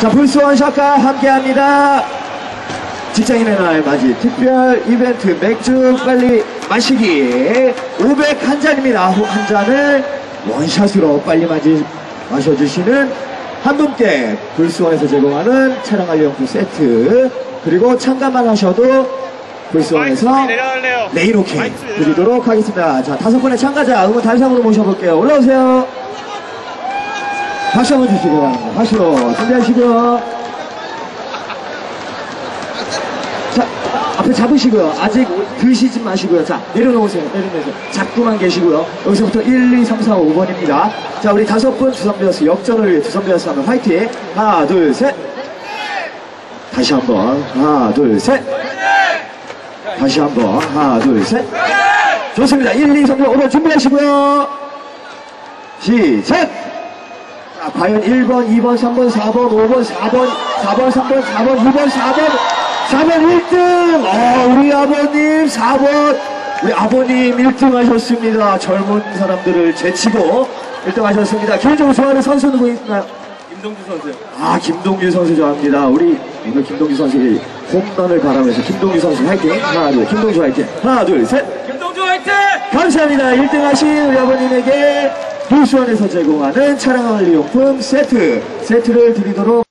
자, 불스원 샷과 함께합니다. 직장인의 날 맞이 특별 이벤트 맥주 빨리 마시기 500 한 잔입니다. 한 잔을 원샷으로 빨리 마시, 마셔주시는 한 분께 불스원에서 제공하는 차량 관리용품 세트 그리고 참가만 하셔도 불스원에서. 네, 마이크 드리도록 하겠습니다. 자, 다섯 번의 참가자 응원 단상으로 모셔볼게요. 올라오세요. 박수 한번 주시기 바랍니다. 박수로 준비하시고요. 자, 앞에 잡으시고요. 아직 드시지 마시고요. 자, 내려놓으세요. 내려놓으세요. 잡고만 계시고요. 여기서부터 1, 2, 3, 4, 5번입니다. 자, 우리 다섯 분 두산베어스 역전을 위해 두산베어스 하면 화이팅! 하나, 둘, 셋! 다시 한 번. 하나, 둘, 셋! 다시 한 번. 하나, 둘, 셋! 좋습니다. 1, 2, 3, 4, 5번 준비하시고요. 시작! 자, 과연 1번, 2번, 3번, 4번, 5번, 4번, 4번, 3번, 4번, 2번, 4번, 4번 1등! 어, 우리 아버님 4번, 우리 아버님 1등 하셨습니다. 젊은 사람들을 제치고 1등 하셨습니다. 개인적으로 좋아하는 선수 누구 있나요? 김동주 선수요. 아, 김동규 선수 좋아합니다. 우리 오늘 김동규 선수의 홈런을 바라면서 김동규 선수 화이팅! 하나, 둘, 김동주 화이팅! 하나, 둘, 셋! 김동주 화이팅! 감사합니다. 1등 하신 우리 아버님에게 불수원에서 제공하는 차량관리용품 세트, 세트를 드리도록